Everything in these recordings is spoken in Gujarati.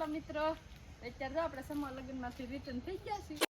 ચાલો મિત્રો અત્યારે જો આપણે લગ્ન લગ્નમાંથી રિટર્ન થઈ ગયા છીએ.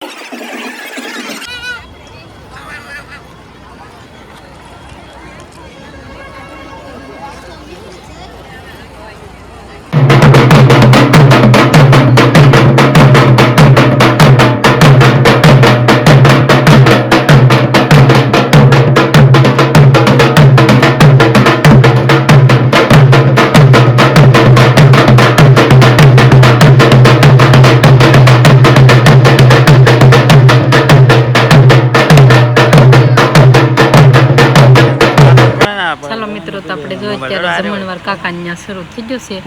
અત્યારે જમણવાર કાકા ત્યાં શરૂ થઈ ગયો છે.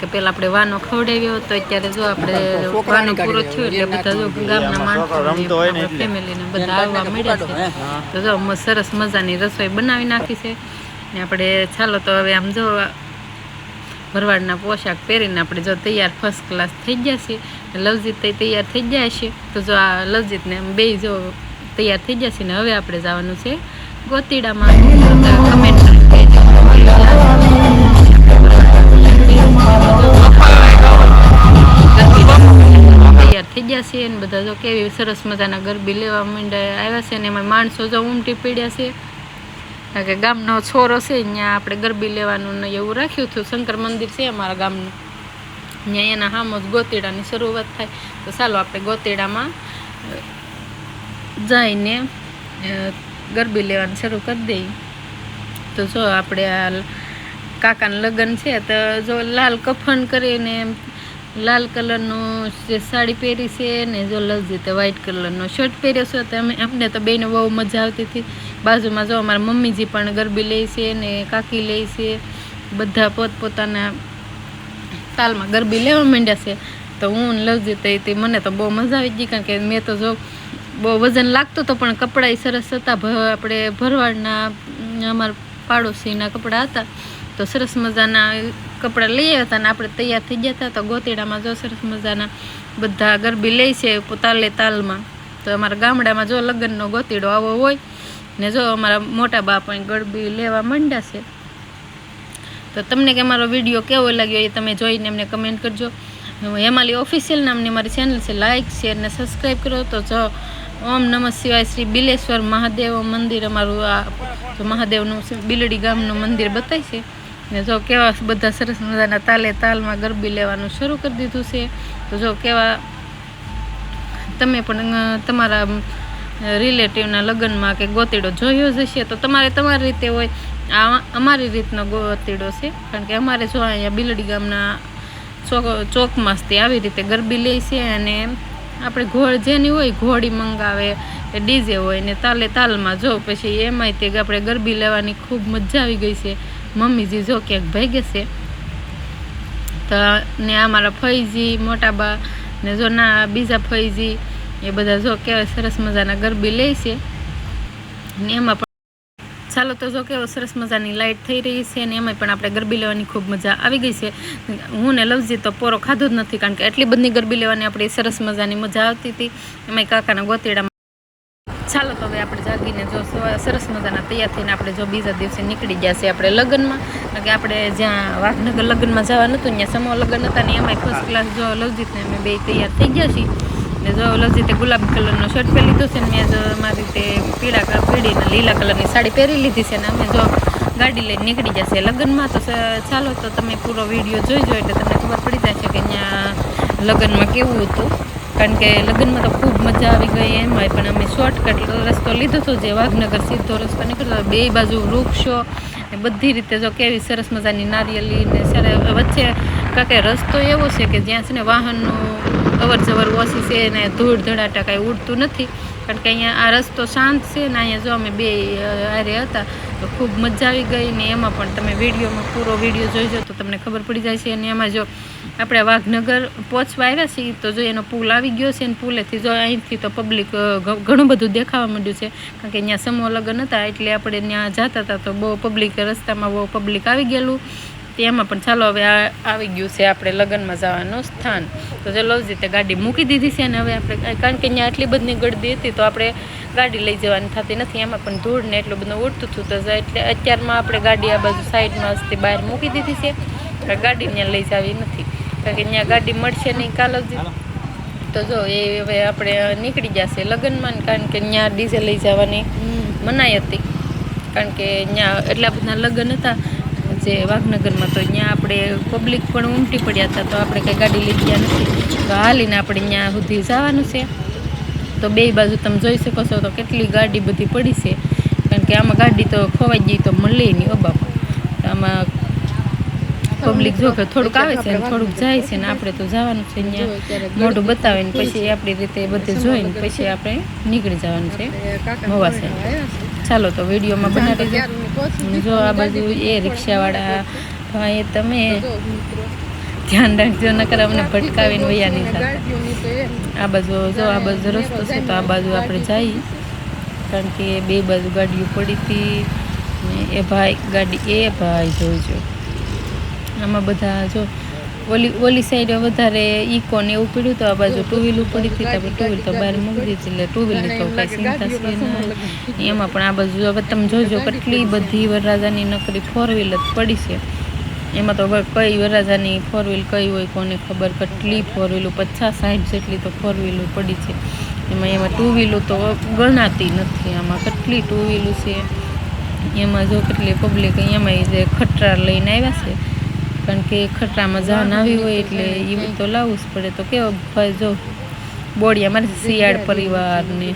કે પેલા આપણે વાનો ખવડાવ્યો તો અત્યારે જો આપણે વાનો પૂરો થયો એટલે બધા જો ગામના માણસો ફેમિલીને બધા આવવા મળ્યા છે. તો જો સરસ મજાની રસોઈ બનાવી નાખી છે. ને આપણે ચાલો તો હવે આમ જો ભરવાડના પોશાક પહેરીને આપણે જો તૈયાર ફર્સ્ટ ક્લાસ થઈ ગયા છીએ. લવજીત તૈયાર થઈ ગયા છે તો જો આ લવજીતને બે જો તૈયાર થઈ ગયા છે ને હવે આપણે જવાનું છે ગોતીડામાં. કમેન્ટ તૈયાર થઈ ગયા છે ને બધા જો કેવી સરસ મજાના ગરબી લેવા માંડ્યા આવ્યા છે ને એમાં માણસો જો ઉમટી પડ્યા છે. કારણ કે ગામનો છોરો છે ત્યાં આપણે ગરબી લેવાનું ને એવું રાખ્યું હતું. શંકર મંદિર છે અમારા ગામનું. ત્યાં એના હામો જ ગોતીડાની શરૂઆત થાય. તો ચાલો આપણે ગોતીડામાં જઈને ગરબી લેવાનું શરૂ કરી દઈએ. તો જો આપણે આ કાકાના લગ્ન છે, તો જો લાલ કફન કરીને લાલ કલરનું સાડી પહેરી છે ને જો લવજીતે વ્હાઈટ કલરનો શર્ટ પહેર્યો છે, તો અમે અમને તો બેને બહુ મજા આવતી હતી. બાજુમાં જો અમારા મમ્મીજી પણ ગરબી લે છે ને કાકી લે છે, બધા પોતપોતાના તાલમાં ગરબી લેવા માંડ્યા છે. તો હું ને લવજીત હતી મને તો બહુ મજા આવી ગઈ, કારણ કે મેં તો જો બહુ વજન લાગતું તો પણ કપડાં સરસ હતા. આપણે ભરવાડના અમારા પાડોશીના કપડાં હતા, તો સરસ મજાના કપડાં લઈ આવ્યા હતા ને આપણે તૈયાર થઈ ગયા હતા તો ગોતીડામાં જો સરસ મજાના બધા ગરબી લે છે તાલે તાલમાં. તો અમારા ગામડામાં જો લગ્નનો ગોતીડો આવો હોય ને જો અમારા મોટા બા ગરબી લેવા માંડ્યા છે. તો તમને કે અમારો વીડિયો કેવો લાગ્યો એ તમે જોઈને એમને કમેન્ટ કરજો. હેમાલી ઓફિશિયલ નામની મારી ચેનલ છે. લાઇક શેર ને સબસ્ક્રાઈબ કરો. તો જો ઓમ નમઃ શિવાય શ્રી બિલેશ્વર મહાદેવ મંદિર અમારું આ મહાદેવનું બિલડી ગામનું મંદિર બતાય છે. ને જો કેવા બધા સરસ મજાના તાલે તાલમાં ગરબી લેવાનું શરૂ કરી દીધું છે, તો જો કેવા તમે પણ તમારા રિલેટિવના લગ્નમાં કે ગોતીડો જોયો જ હશે, તો તમારે તમારી રીતે હોય, આ અમારી રીતનો ગોતીડો છે, કારણ કે અમારે જો અહીંયા બિલડી ગામના ચોક ચોકમાં તે આવી રીતે ગરબી લે છે અને આપણે ઘોડ જેની હોય ઘોડી મંગાવે, એ ડીજે હોય ને તાલે તાલમાં જો, પછી એમાંય તે આપણે ગરબી લેવાની ખૂબ મજા આવી ગઈ છે. મમ્મીજી જો ક્યાંક ભાગે છે, તો ને અમારા ફઈજી મોટાબા ને જો ના બીજા ફઈજી, એ બધા જો કેવા સરસ મજાના ગરબી લે છે. ને એમાં પણ ચાલો તો જો કેવો સરસ મજાની લાઇટ થઈ રહી છે અને એમાંય પણ આપણે ગરબી લેવાની ખૂબ મજા આવી ગઈ છે. હું ને લવજી તો પોરો ખાધો જ નથી, કારણ કે એટલી બધી ગરબી લેવાની આપણી સરસ મજાની મજા આવતી હતી. એમાં કાકાના ગોતીડામાં ચાલો તો હવે આપણે જાગીને જો સરસ મજાના તૈયાર થઈને આપણે જો બીજા દિવસે નીકળી ગયા છે આપણે લગ્નમાં. કે આપણે જ્યાં વાઘનગર લગ્નમાં જવાનું હતું ત્યાં સમો લગ્ન હતા ને એમાંય ફર્સ્ટ ક્લાસ જો લવજીતને અમે બે તૈયાર થઈ ગયા છીએ. ને જો લવજીતે ગુલાબી કલરનો શર્ટ પહેરી લીધો છે ને મેં જો મારી રીતે પીળા પીળીને પીળી લીલા કલરની સાડી પહેરી લીધી છે ને અમે જો ગાડી લઈને નીકળી જશે લગ્નમાં. તો ચાલો તો તમે પૂરો વીડિયો જોઈજો એટલે તમને ખબર પડી જશે કે અહીંયા લગ્નમાં કેવું હતું. કારણ કે લગ્નમાં તો ખૂબ મજા આવી ગઈ એમાંય પણ અમે શોર્ટકટ રસ્તો લીધો હતો જે વાઘનગર સીધો રસ્તો નીકળતો. બે બાજુ વૃક્ષો બધી રીતે જો કેવી સરસ મજાની નારિયેલી ને સર વચ્ચે કારણ કે રસ્તો એવો છે કે જ્યાં છે ને વાહનનું અવર જવર ઓછી છે ને ધૂળ ધડાટા કાંઈ ઉડતું નથી. કારણ કે અહીંયા આ રસ્તો શાંત છે ને અહીંયા જો અમે બે આરે હતા તો ખૂબ મજા આવી ગઈ ને એમાં પણ તમે વિડીયોમાં પૂરો વીડિયો જોઈજો તો તમને ખબર પડી જાય છે. અને એમાં જો આપણે વાઘનગર પહોંચવા આવ્યા છીએ તો જો એનો પુલ આવી ગયો છે ને પુલેથી જો અહીંથી તો પબ્લિક ઘણું બધું દેખાવા માંડ્યું છે. કારણ કે અહીંયા સમૂહ લગ્ન હતા એટલે આપણે ત્યાં જતા હતા તો બહુ પબ્લિક રસ્તામાં બહુ પબ્લિક આવી ગયેલું. તેમાં પણ ચાલો હવે આ આવી ગયું છે આપણે લગ્નમાં જવાનું સ્થાન. તો ચાલો જ તે ગાડી મૂકી દીધી છે ને હવે આપણે કારણ કે અહીંયા આટલી બધી ગળદી હતી તો આપણે ગાડી લઈ જવાની થતી નથી. એમાં પણ ધૂળ ને એટલું બધું ઉડતું હતું તો એટલે અત્યારમાં આપણે ગાડી આ બાજુ સાઈડમાં હસ્તી બહાર મૂકી દીધી છે. ગાડી ત્યાં લઈ જવી નથી. કારણ કે ત્યાં ગાડી મળશે નહીં કાલ જ. તો જો એ હવે આપણે નીકળી જશે લગ્નમાં કારણ કે ત્યાં ડીજે લઈ જવાની મનાઈ હતી. કારણ કે ત્યાં એટલા બધા લગ્ન હતા જે વાઘનગરમાં તો ત્યાં આપણે પબ્લિક પણ ઉમટી પડ્યા હતા, તો આપણે કંઈ ગાડી લઈ ગયા નથી. તો હાલીને આપણે ત્યાં સુધી જવાનું છે. તો બે બાજુ તમે જોઈ શકો છો તો કેટલી ગાડી બધી પડી છે. કારણ કે આમાં ગાડી તો ખોવાઈ ગઈ તો મળે નહીં ઓ આમાં પબ્લિક જો કે થોડુંક આવે છે ને થોડુંક જાય છે ને આપણે તો જવાનું છે અહીંયા. મોઢું બતાવીને પછી આપણી રીતે બધે જોઈને પછી આપણે નીકળી જવાનું છે. મોવાસે ચાલો તો વિડીયોમાં બનાવી દો જો આ બાજુ એ રિક્ષાવાળા ભાઈ તમે ધ્યાન રાખજો નકર અમને ભટકાવીને વૈયાની સાથે આ બાજુ જો આ બાજુ રસ્તો છે તો આ બાજુ આપણે જઈએ કારણ કે બે બાજુ ગાડીઓ પડી હતી. ને એ ભાઈ ગાડી એ ભાઈ જોઈજો આમાં બધા જો ઓલી ઓલી સાઈડ વધારે ઈકો ને એવું પડ્યું તો આ બાજુ ટુ વ્હીલ પડી હતી તો ટુ વ્હીલ તો બહાર મૂકી દીધી એટલે ટુ વ્હીલની તો કાંઈ ચિંતા છે નહીં એમાં પણ આ બાજુ હવે તમે જોજો કેટલી બધી વરરાજાની નકરી ફોર વ્હીલ જ પડી છે. એમાં તો હવે કઈ વરરાજાની ફોર વ્હીલ કઈ હોય કોને ખબર કેટલી ફોર વ્હીલો પચાસ સાઠ જેટલી તો ફોર વ્હીલો પડી છે. એમાં એમાં ટુ વ્હીલો તો ગણાતી નથી આમાં કેટલી ટુ વ્હીલો છે. એમાં જો કેટલી પબ્લિક એમાં જે ખટરા લઈને આવ્યા છે કારણ કે ખટરામાં જાન આવી હોય એટલે એ તો લાવવું જ પડે. તો કેવો ભાઈ જો બોડિયા મારે શિયાળ પરિવાર ને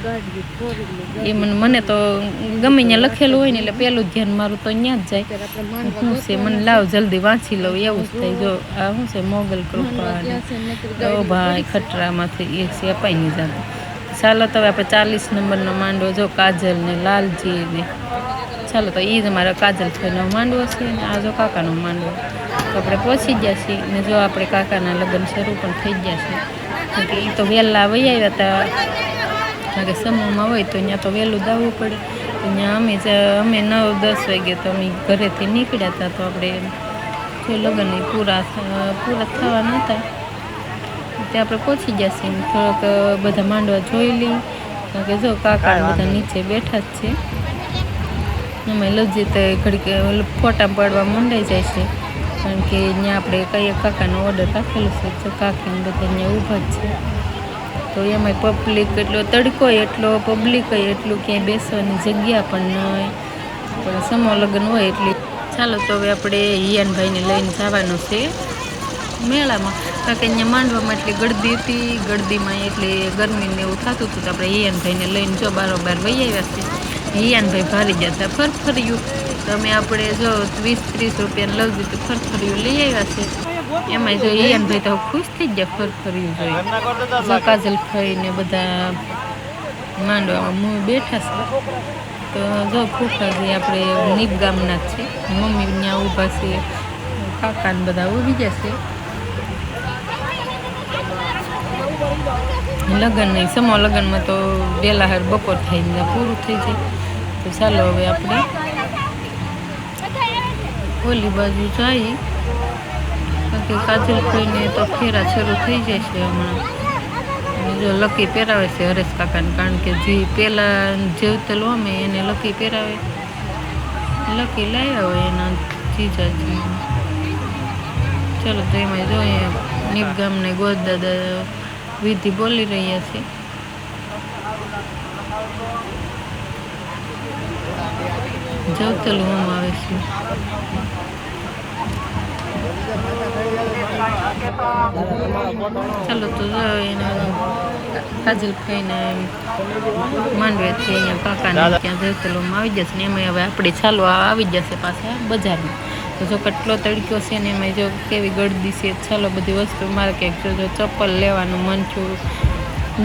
એ મને મને તો ગમે ત્યાં લખેલું હોય ને એટલે પેલું ધ્યાન મારું તો ત્યાં જ જાય. શું છે મને લાવ જલ્દી વાંચી લઉં એવું જ થાય. જો આ શું છે મોગલ કૃપા તો ઓ ભાઈ ખટરામાંથી એક છે અપાઈ નહીં જતું. ચાલો તો હવે આપણે ચાલીસ નંબરનો માંડવો જો કાજલ ને લાલજી ને ચાલો તો એ જ અમારા કાજલ થઈનો માંડવો છે ને આ જો કાકાનો માંડવો. તો આપણે પહોંચી ગયા છીએ ને જો આપણે કાકાના લગ્ન શરૂ પણ થઈ ગયા છે કારણ કે એ તો વહેલા વહી આવ્યા હતા કારણ કે સમૂહમાં હોય તો ત્યાં તો વહેલું દાવવું પડે. તો ત્યાં અમે જ- અમે નવ દસ વાગે તો અમે ઘરેથી નીકળ્યા હતા તો આપણે જો લગ્ન પૂરા પૂરા થવાના હતા. ત્યાં આપણે પહોંચી ગયા છીએ થોડોક બધા માંડવા જોઈ લઈ. કારણ કે જો કાકા બધા નીચે બેઠા જ છે. એમાં તો ઘડીક ફોટા પાડવા મંડાઈ જાય છે. કારણ કે ત્યાં આપણે કઈ કાકાનો ઓર્ડર રાખેલો છે, તો કાકીને બધા અહીંયા ઊભા જ છે. તો એમાં પબ્લિક એટલો તડકો એટલો પબ્લિક એટલું ક્યાંય બેસવાની જગ્યા પણ ન હોય. સમો લગ્ન હોય એટલે. ચાલો તો હવે આપણે હિયાનભાઈને લઈને જવાનું છે મેળામાં. કારણ કે અહીંયા માંડવામાં એટલી ગળદી હતી, ગળદીમાં એટલે ગરમીને એવું થતું હતું, તો આપણે હિયાનભાઈને લઈને જો બારોબાર વહી આવ્યા છે. હિયાનભાઈ ભારી જતા ફરફર્યું તો અમે આપણે જો વીસ ત્રીસ રૂપિયાને લઈ દીધું ફરફર્યું લઈ આવ્યા છે. એમાં જો હિયાનભાઈ તો ખુશ થઈ ગયા ફરફર્યું જોઈ. કાજલ ખાઈને બધા માંડવામાં મું બેઠા છે. તો જો ફૂફાજી આપણે નીપ ગામના જ છે. મમ્મી ત્યાં ઊભા છે. કાકા ને બધા ઊભી જશે લગ્ન નહીં સમો લગ્નમાં તો વહેલા હાર બપોર થઈને પૂરું થઈ જાય. તો ચાલો હવે આપણે ઓલી બાજુ જઈએ. કે કાજલ કોઈને તો ફેરા શરૂ થઈ જાય છે હમણાં. જો લકી પહેરાવે છે હરેશ કાકાને, કારણ કે જે પહેલાં જેવતલ અમે એને લકી પહેરાવે. લકી લાવ્યા હોય એના જીજાજી ચલો તો એમાં જોઈએ, નીપગામને ગોદ દાદા વિધિ બોલી રહ્યા છે. જવતેલું આમ આવે છે. ચાલો તો જો એને કાજલ ખાઈને માંડવેથી અહીંયા કાકાને ત્યાં જવતેલુંમાં આવી જશે ને એમાં હવે આપણે ચાલો આવી જશે પાછા બજારમાં. તો જો કેટલો તડક્યો છે ને એમાં જો કેવી ગળદી છે ચાલો બધી વસ્તુ મારે ક્યાંક જો ચપ્પલ લેવાનું મન થયું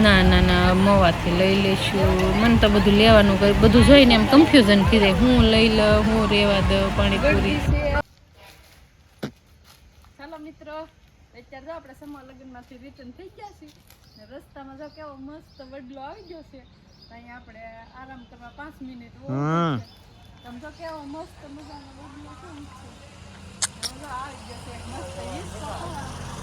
ના ના ના મોવાથી લઈ લઈશું. મને તો બધું લેવાનું કંઈ બધું જોઈને એમ કન્ફ્યુઝન થઈ જાય હું લઈ લ હું રેવા દઉં પાણીપુરી. ચાલો મિત્રો અત્યારે જો આપણે સમા લગ્નમાંથી રિટર્ન થઈ ગયા છીએ. ને રસ્તામાં જો કેવો મસ્ત વડલો આવી ગયો છે. અહીંયા આપણે આરામ કરવા પાંચ મિનિટ. તમે તો કેવો મસ્ત મજાનો વડલો છે આવી ગયો છે મસ્ત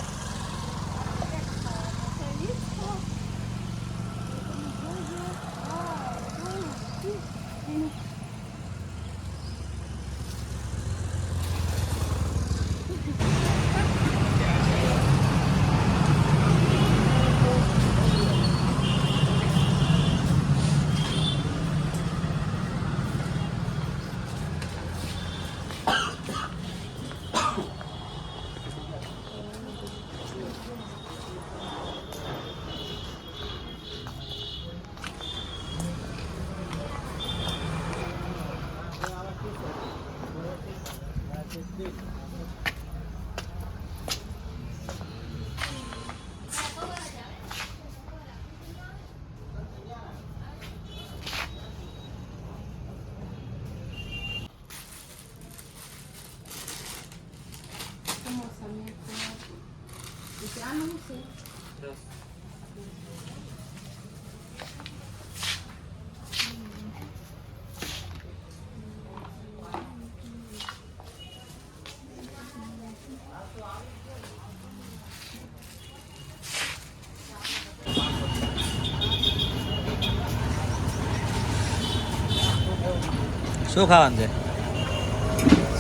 શું ખાવાનું છે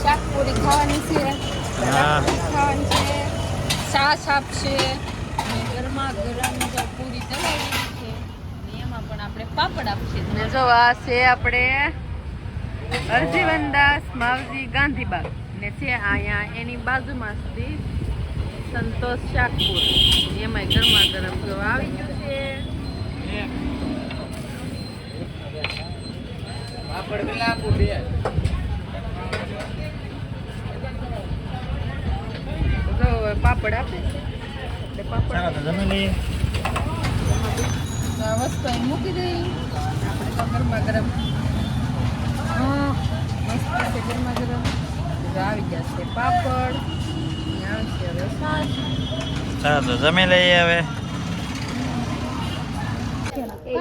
શાક પૂરી ખાવાની છે હા. ખાવાની છે છાશ આપશે અને ગરમા ગરમ જો પૂરી તળાવી છે એમાં પણ આપણે પાપડ આપશે. ને જો આ છે આપણે અરજીવનદાસ માવજી ગાંધીબાગ. ને છે અહીંયા એની બાજુમાં સુધી સંતોષ શાકપુર. એમાં ગરમા ગરમ જો આવી ગયું છે. પાપડ હવે પાપડ આપે. એટલે પાપડ ચાલો જમી લઈએ. વસ્તુ અહીં મૂકી દઈ આપણે તો ગરમા ગરમ. મસ્ત છે ગરમા ગરમ. તો આવી જશે પાપડ. આવશે હવે છાશ ચાલો જમી લઈએ હવે.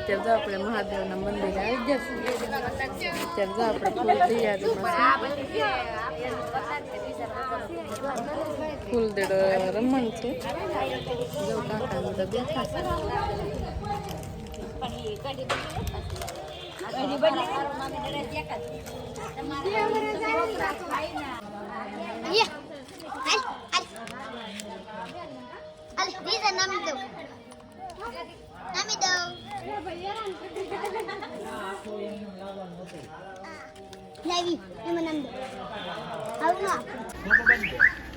અત્યારે જો આપણે મહાદેવના મંદિરે આવી જશું અત્યારે જો આપણે ફૂલ તૈયારીમાં ફૂલ દેડો રમણ છે. જો કાકા બધા બેઠા છે. Lisa, nami daw. Nami daw. Lagi, naman nami daw. Ako na. Oh,